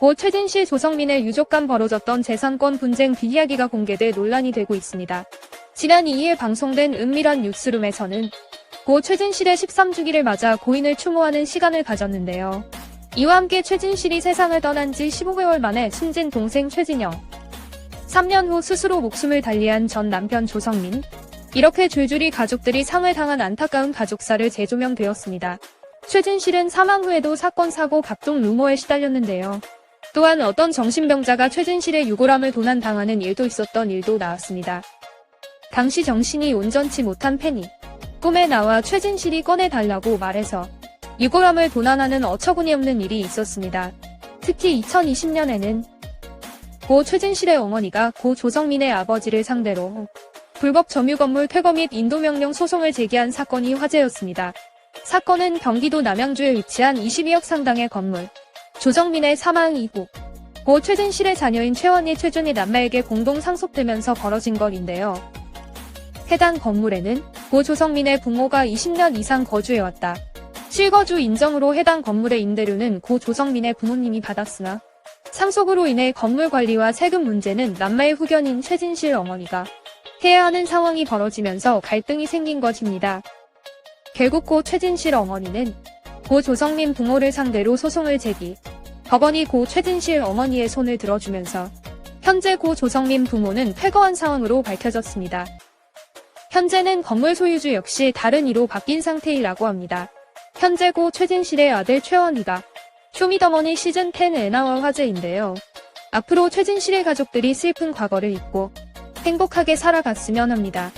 고 최진실 조성민의 유족 간 벌어졌던 재산권 분쟁 뒷이야기가 공개돼 논란이 되고 있습니다. 지난 2일 방송된 은밀한 뉴스룸에서는 고 최진실의 13주기를 맞아 고인을 추모하는 시간을 가졌는데요. 이와 함께 최진실이 세상을 떠난 지 15개월 만에 숨진 동생 최진영. 3년 후 스스로 목숨을 달리한 전 남편 조성민. 이렇게 줄줄이 가족들이 상을 당한 안타까운 가족사를 재조명되었습니다. 최진실은 사망 후에도 사건 사고 각종 루머에 시달렸는데요. 또한 어떤 정신병자가 최진실의 유골함을 도난당하는 일도 있었던 일도 나왔습니다. 당시 정신이 온전치 못한 팬이 꿈에 나와 최진실이 꺼내달라고 말해서 유골함을 도난하는 어처구니없는 일이 있었습니다. 특히 2020년에는 고 최진실의 어머니가 고 조성민의 아버지를 상대로 불법 점유 건물 퇴거 및 인도명령 소송을 제기한 사건이 화제였습니다. 사건은 경기도 남양주에 위치한 22억 상당의 건물. 조정민의 사망 이후 고 최진실의 자녀인 최원희 최준희 남매에게 공동 상속되면서 벌어진 것인데요. 해당 건물에는 고 조성민의 부모가 20년 이상 거주해왔다. 실거주 인정으로 해당 건물의 임대료는 고 조성민의 부모님이 받았으나 상속으로 인해 건물 관리와 세금 문제는 남매의 후견인 최진실 어머니가 해야 하는 상황이 벌어지면서 갈등이 생긴 것입니다. 결국 고 최진실 어머니는 고 조성민 부모를 상대로 소송을 제기. 법원이 고 최진실 어머니의 손을 들어주면서 현재 고 조성민 부모는 퇴거한 상황으로 밝혀졌습니다. 현재는 건물 소유주 역시 다른 이로 바뀐 상태이라고 합니다. 현재 고 최진실의 아들 최원희가 쇼미더머니 시즌10 에 나와 화제인데요. 앞으로 최진실의 가족들이 슬픈 과거를 잊고 행복하게 살아갔으면 합니다.